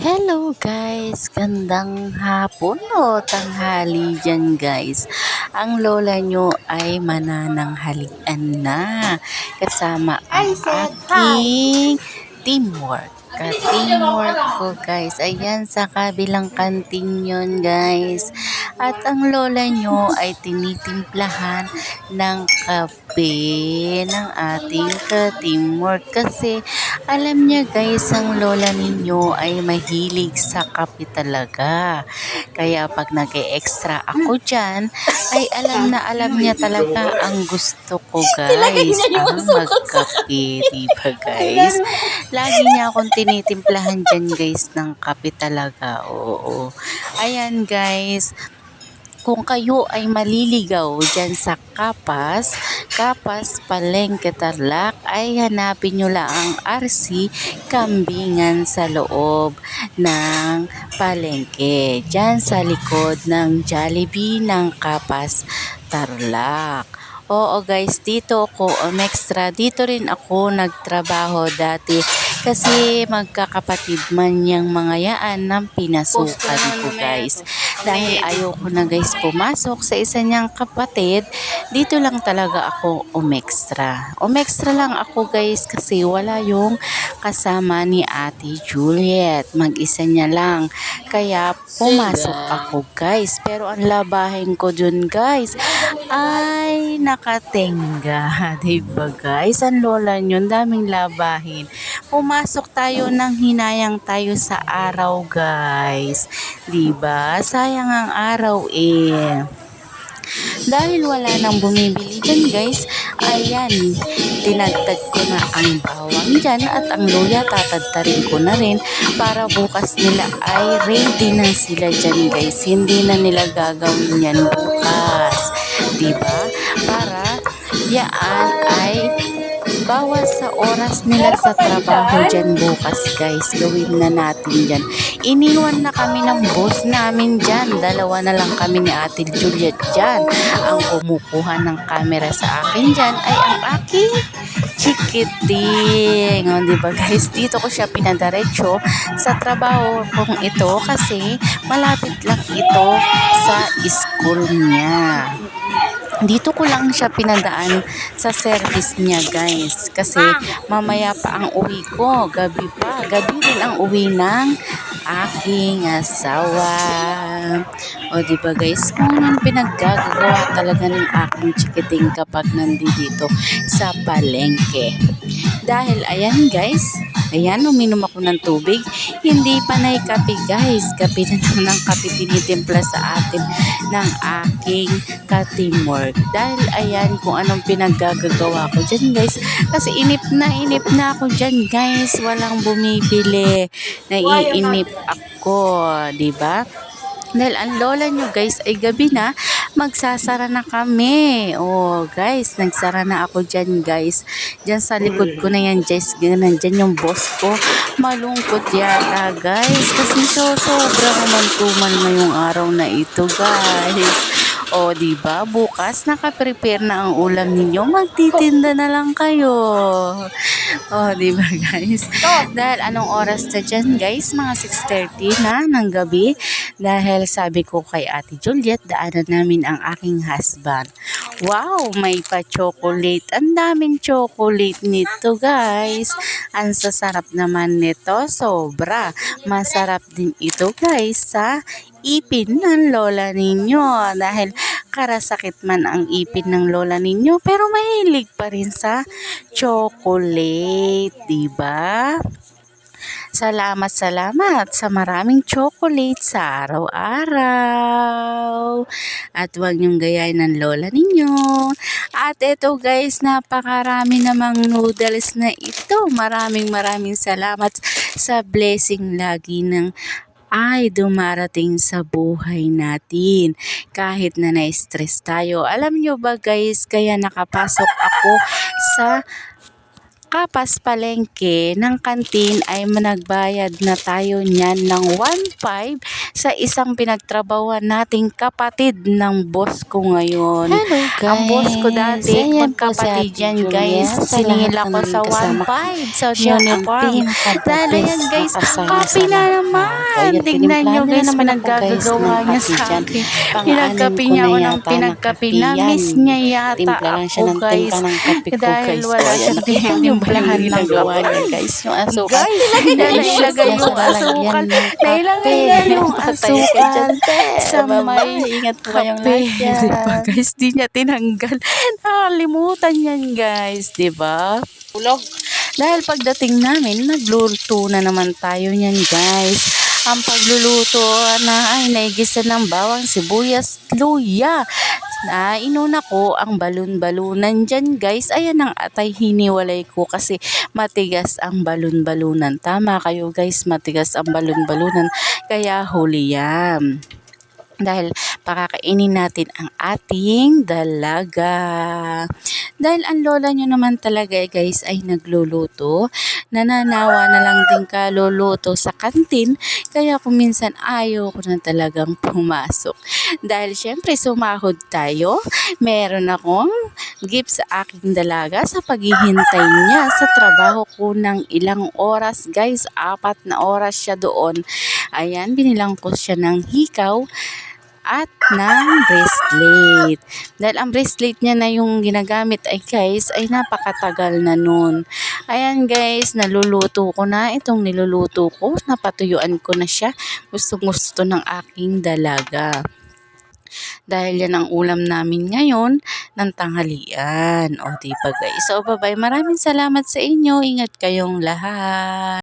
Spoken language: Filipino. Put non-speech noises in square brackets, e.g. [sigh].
Hello guys! Gandang hapon o tanghali dyan guys. Ang lola nyo ay manananghalian na kasama ang aking teamwork. Ka-teamwork ko guys. Ayan sa kabilang kantin yon guys. At ang lola nyo ay tinitimplahan ng kape ng ating ka-teamwork. Kasi alam niya guys, ang lola ninyo ay mahilig sa kape talaga. Kaya pag nag extra ako dyan, ay alam na alam niya talaga ang gusto ko guys. Ang magkape, diba guys? Lagi niya akong tinitimplahan dyan guys ng kape talaga. Oo. Ayan guys, kung kayo ay maliligaw dyan sa Kapas, Kapas Palengke Tarlac, ay hanapin nyo lang ang RC Kambingan sa loob ng palengke. Dyan sa likod ng Jollibee ng Kapas Tarlac. Oo guys, dito ako um, extra. Dito rin ako nagtrabaho dati kasi magkakapatid man yung mga yaan ng pinasukan ko guys. Dahil ayoko na guys pumasok sa isa niyang kapatid, dito lang talaga ako umextra. Umextra lang ako guys kasi wala yung kasama ni Ate Juliet. Mag-isa niya lang. Kaya pumasok ako guys. Pero ang labahin ko dun guys ay nakatenga. [laughs] Diba guys? Ang lola nyo, daming labahin. Pumasok tayo ng hinayang tayo sa araw guys. Diba? Sayang ang araw eh. Dahil wala nang bumibili dyan guys, ayan, tinagtad ko na ang bawang dyan at ang luya tatadtarin ko na rin para bukas nila ay ready na sila dyan guys. Hindi na nila gagawin yan bukas. Diba? Para yaan ay bawas sa oras nila sa trabaho dyan bukas guys. Gawin na natin dyan. Iniwan na kami ng boss namin dyan. Dalawa na lang kami ni Ate Juliet dyan. Ang kumukuha ng camera sa akin dyan ay ang aking chikiting. O, di ba guys? Dito ko siya pinadaretso sa trabaho kong ito kasi malapit lang ito sa school niya dito ko lang siya pinadaan sa service niya guys. Kasi mamaya pa ang uwi ko gabi pa. Gabi rin ang uwi ng aking asawa. O di ba guys? Kung ang pinaggagawa talaga ng aking chikiting kapag nandito sa palengke. Dahil ayan guys Ayan, uminom ako ng tubig. Hindi pa na kape guys. Kape na lang ng kape tinitimpla sa atin ng aking ka-teamwork. Dahil ayan kung anong pinaggagawa ko dyan guys. Kasi inip na inip na ako dyan guys. Walang bumibili. Naiinip ako. ba? Diba? Dahil ang lola nyo guys ay gabi na, magsasara na kami. Oh guys, nagsara na ako dyan guys. Dyan sa likod ko na yan guys, nandyan yung boss ko. Malungkot yata guys. Kasi so sobra naman tuman ngayong araw na ito guys. O, di ba? Bukas naka-prepare na ang ulam ninyo. Magtitinda na lang kayo. O, di ba guys? Dahil anong oras na dyan guys? Mga 6.30 na ng gabi. Dahil sabi ko kay Ate Juliet, daanan namin ang aking husband. Wow, may pa-chocolate. Ang daming chocolate nito guys. Ang sasarap naman nito. Sobra. Masarap din ito guys sa ipin ng lola ninyo dahil karasakit man ang ipin ng lola ninyo pero mahilig pa rin sa chocolate, 'di ba? Salamat, salamat sa maraming chocolate sa araw-araw. At huwag niyong gayahin ng lola ninyo. At ito guys, napakarami namang noodles na ito. Maraming maraming salamat sa blessing lagi ng ay dumarating sa buhay natin. Kahit na na-stress tayo. Alam nyo ba guys, kaya nakapasok ako sa kapas palengke ng kantin ay managbayad na tayo niyan ng 1.5 sa isang pinagtrabawan nating kapatid ng boss ko ngayon. Hello guys. Ang boss ko dati, Ayan magkapatid yan guys. Ako ng sa kasama 1.5 sa Siya uniform. pinaka-the Dahil yan guys, sa na naman. Tignan nyo guys, ng niya sa akin. Ko niya ako ng yata na miss niya yata siya ako guys. ko Dahil wala O, yung ng kape. niya guys? Yung asukal. Guys, ilagay niya na ilagay Niya yung asukal. Nailagay niya yung asukal sa may Ingat po kayong lahat. [laughs] Diba guys, di niya tinanggal. [laughs] Nakalimutan yan guys, diba? Tulog. Dahil pagdating namin, nagluto na naman tayo niyan guys. Ang pagluluto na ay naigisa ng bawang sibuyas, luya. Na inuna ko ang balon-balunan dyan guys. Ayan ang atay hiniwalay ko kasi matigas ang balon-balunan. Tama kayo guys, matigas ang balon-balunan. Kaya huli yan dahil pakakainin natin ang ating dalaga. Dahil ang lola nyo naman talaga eh, guys ay nagluluto, nananawa na lang din kaluluto sa kantin, kaya kung minsan ayaw ko na talagang pumasok. Dahil syempre sumahod tayo, meron akong gift sa aking dalaga sa paghihintay niya sa trabaho ko ng ilang oras guys, apat na oras siya doon. Ayan, binilang ko siya ng hikaw at ng bracelet. Dahil ang bracelet niya na yung ginagamit ay guys, ay napakatagal na nun. Ayan guys, naluluto ko na. Itong niluluto ko, napatuyuan ko na siya. Gustong gusto ng aking dalaga. Dahil yan ang ulam namin ngayon ng tanghalian. O diba guys? So bye bye. Maraming salamat sa inyo. Ingat kayong lahat.